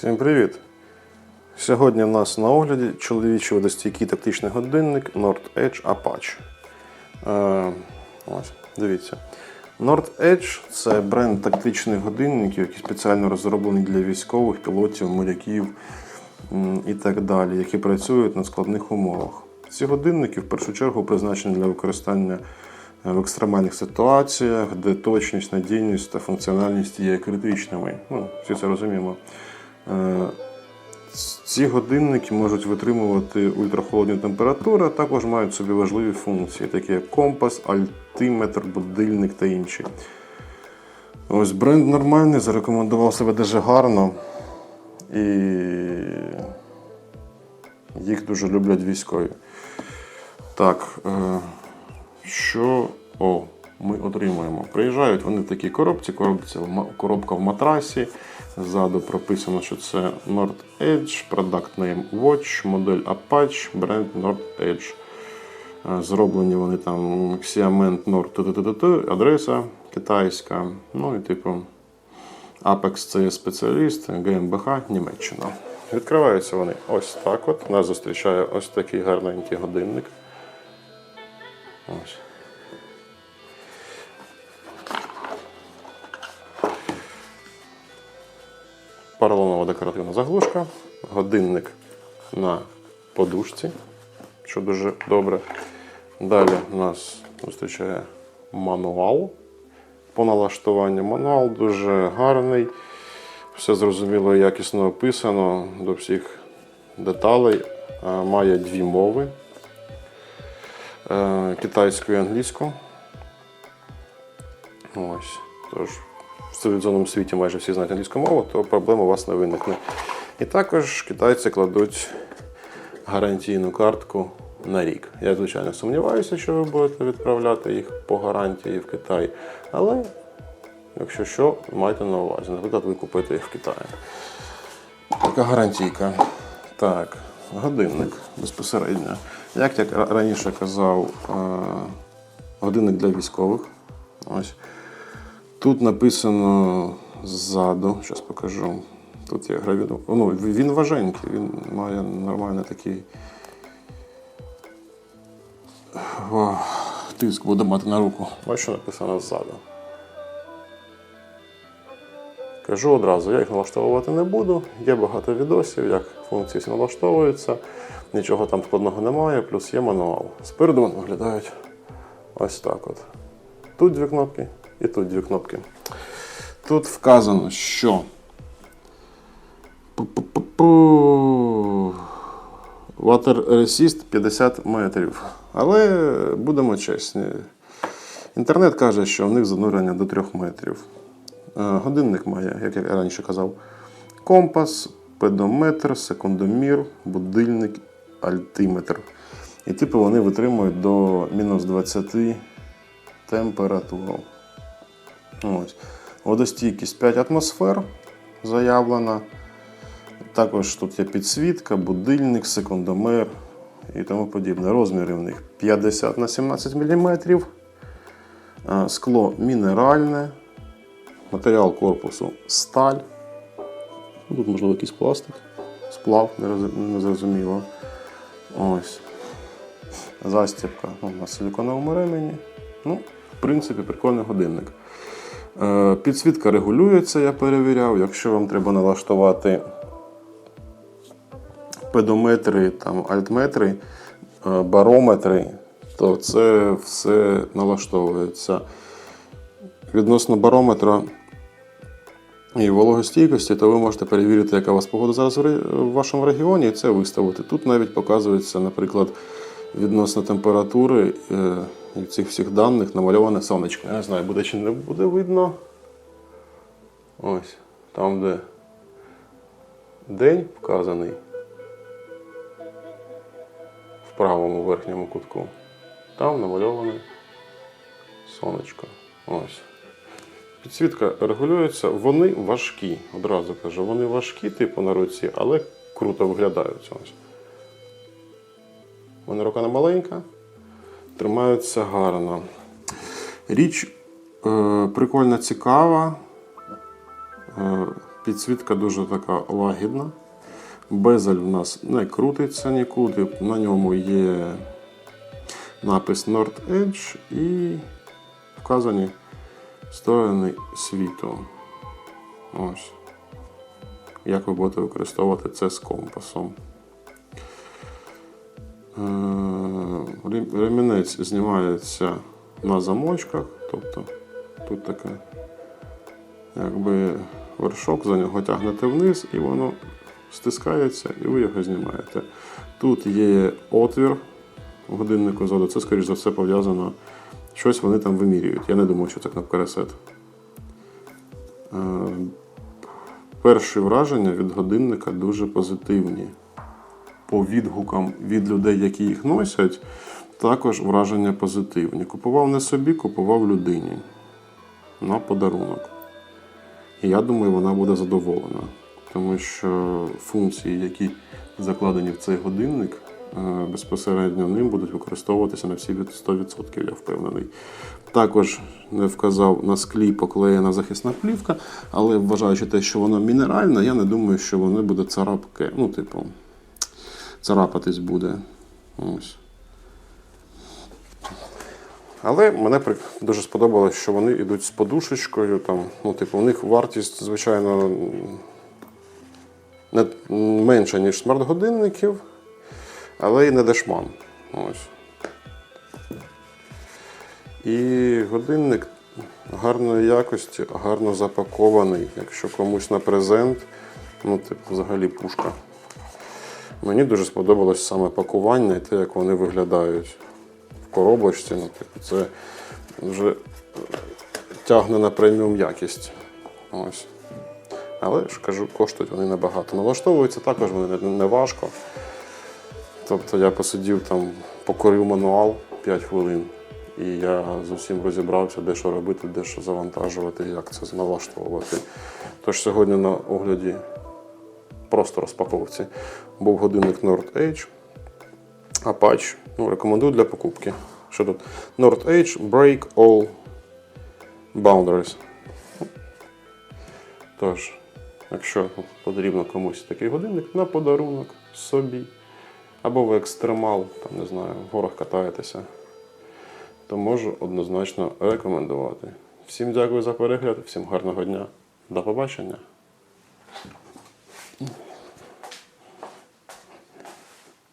Всім привіт! Сьогодні в нас на огляді чоловічий водостійкий тактичний годинник Nord Edge Apache. Е, ось, дивіться. Nord Edge це бренд тактичних годинників, який спеціально розроблений для військових, пілотів, моряків і так далі, які працюють на складних умовах. Ці годинники в першу чергу призначені для використання е, в екстремальних ситуаціях, де точність, надійність та функціональність є критичними. Ну, всі це розуміємо. Е, Ці годинники можуть витримувати ультрахолодні температури, а також мають собі важливі функції, такі як компас, альтиметр, будильник та інші. Ось бренд нормальний, зарекомендував себе дуже гарно. І їх дуже люблять військові. Так, е, що о, ми отримуємо? Приїжджають вони в такій коробці, коробка в матрасі. Ззаду прописано, що це Nord Edge, product name Watch, модель Apache, бренд Nord Edge. Е, Зроблені вони там Xiamen Nord, адреса китайська. Ну і типу Apex це спеціаліст, GmbH Німеччина. Відкриваються вони ось так. от. Нас зустрічає ось такий гарненький годинник. Ось. Поролонова декоративна заглушка, годинник на подушці, що дуже добре. Далі нас зустрічає мануал по налаштуванню. Мануал дуже гарний, все зрозуміло якісно описано до всіх деталей. Е, Має дві мови е, китайську і англійську. Ось. Тож в цивілізованому світі майже всі знають англійську мову, то проблем у вас не виникне. І також китайці кладуть гарантійну картку на рік. Я, звичайно, сумніваюся, що ви будете відправляти їх по гарантії в Китай. Але якщо що, майте на увазі. Наприклад, ви купите їх в Китаї. Така гарантійка. Так, годинник безпосередньо. Як я раніше казав, е, годинник для військових. Ось. Тут написано ззаду, зараз покажу. Тут є гравіровка. Ну, він важенький, він має нормальний такий. О, тиск буде мати на руку. Ось що написано ззаду. Кажу одразу, я їх налаштовувати не буду. Є багато відосів, як функції налаштовуються. Нічого там складного немає, плюс є мануал. Спереду вони виглядають ось так от. Тут дві кнопки і тут дві кнопки. Тут вказано, що. Water Resist 50 метрів. Але будемо чесні. Інтернет каже, що в них занурення до 3 метрів. Е, Годинник має, як я раніше казав, компас, педометр, секундомір, будильник, альтиметр. І типу вони витримують до мінус 20 температуру. Ось. Водостійкість 5 атмосфер заявлена. Також тут є підсвітка, будильник, секундомер і тому подібне. Розміри в них 50 на 17 мм. Скло мінеральне. Матеріал корпусу сталь. Ну, Тут, можливо, якийсь пластик, сплав, не роз- не зрозуміло. Ось. Застібка ну, на силіконовому ремені. Ну, в принципі, прикольний годинник. Е, Підсвітка регулюється, я перевіряв. Якщо вам треба налаштувати педометри, там, альтметри, е, барометри, то це все налаштовується. Відносно барометра і вологостійкості, то ви можете перевірити, яка у вас погода зараз в вашому регіоні, і це виставити. Тут навіть показується, наприклад, відносно температури е, цих всіх даних намальоване сонечко. Я не знаю, буде чи не буде видно. Ось, там, де день вказаний в правому верхньому кутку, там намальоване сонечко. Ось. Підсвітка регулюється, вони важкі. Одразу кажу, вони важкі, типу на руці, але круто виглядають. Ось. У мене рука не маленька, тримаються гарно. Річ е, прикольно цікава. Е, Підсвітка дуже така лагідна. Безель в нас не крутиться нікуди. На ньому є напис North Edge і вказані сторони світу. Ось. Як ви будете використовувати це з компасом. Е, Ремінець знімається на замочках, тобто тут таке якби вершок, за нього тягнете вниз і воно стискається, і ви його знімаєте. Тут є отвір в годиннику ззаду, це, скоріш за все, пов'язано. Щось вони там вимірюють. Я не думаю, що це кнопка ресет. Е, Перші враження від годинника дуже позитивні. По відгукам від людей, які їх носять, також враження позитивні. Купував не собі, купував людині на подарунок. І я думаю, вона буде задоволена, тому що функції, які закладені в цей годинник, е, безпосередньо ним будуть використовуватися на всі 100%, я впевнений. Також не вказав на склі поклеєна захисна плівка, але вважаючи те, що воно мінеральне, я не думаю, що воно буде царапке, ну, типу, царапатись буде. Ось. Але мене дуже сподобалось, що вони йдуть з подушечкою. Там, ну, типу, у них вартість, звичайно, не менша, ніж смарт-годинників, але і не дешман. Ось. І годинник гарної якості, гарно запакований. Якщо комусь на презент, ну, типу, взагалі пушка. Мені дуже сподобалось саме пакування і те, як вони виглядають в коробочці. Ну, типу, це вже тягне на преміум якість. Ось. Але ж кажу, коштують вони небагато. Налаштовуються також вони не, важко. Тобто я посидів там, покорив мануал 5 хвилин, і я з усім розібрався, де що робити, де що завантажувати, як це налаштовувати. Тож сьогодні на огляді просто розпаковці був годинник Nord Edge. Apache. Ну, рекомендую для покупки. Що тут? Nord Edge Break All Boundaries. Тож, якщо потрібно комусь такий годинник на подарунок собі, або ви екстремал, там, не знаю, в горах катаєтеся, то можу однозначно рекомендувати. Всім дякую за перегляд, всім гарного дня. До побачення.